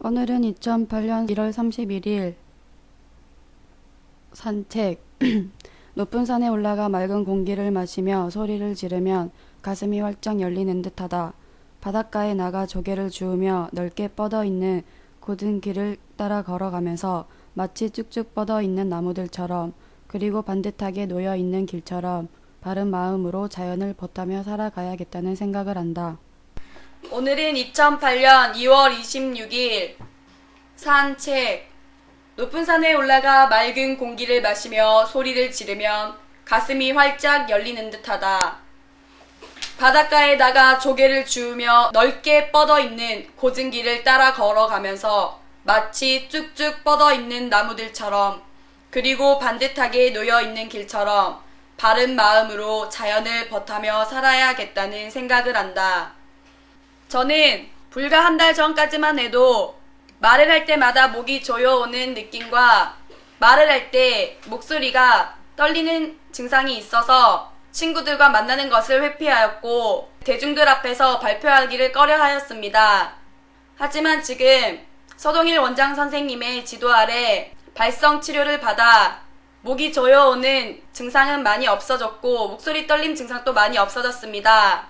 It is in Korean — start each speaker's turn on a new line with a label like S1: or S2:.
S1: 오늘은 2008년 1월 31일 산책 높은 산에 올라가 맑은 공기를 마시며 소리를 지르면 가슴이 활짝 열리는 듯하다. 바닷가에 나가 조개를 주우며 넓게 뻗어 있는 곧은 길을 따라 걸어가면서 마치 쭉쭉 뻗어 있는 나무들처럼 그리고 반듯하게 놓여 있는 길처럼 바른 마음으로 자연을 보타며 살아가야겠다는 생각을 한다.
S2: 오늘은 2008년 2월 26일 산책 높은 산에 올라가 맑은 공기를 마시며 소리를 지르면 가슴이 활짝 열리는 듯하다. 바닷가에 나가 조개를 주우며 넓게 뻗어 있는 길을 따라 걸어가면서 마치 쭉쭉 뻗어 있는 나무들처럼 그리고 반듯하게 놓여 있는 길처럼 바른 마음으로 자연을 버타며 살아야겠다는 생각을 한다. 저는 불과 한 달 전까지만 해도 말을 할 때마다 목이 조여오는 느낌과 말을 할 때 목소리가 떨리는 증상이 있어서 친구들과 만나는 것을 회피하였고 대중들 앞에서 발표하기를 꺼려 하였습니다. 하지만 지금 서동일 원장 선생님의 지도 아래 발성 치료를 받아 목이 조여오는 증상은 많이 없어졌고 목소리 떨림 증상도 많이 없어졌습니다.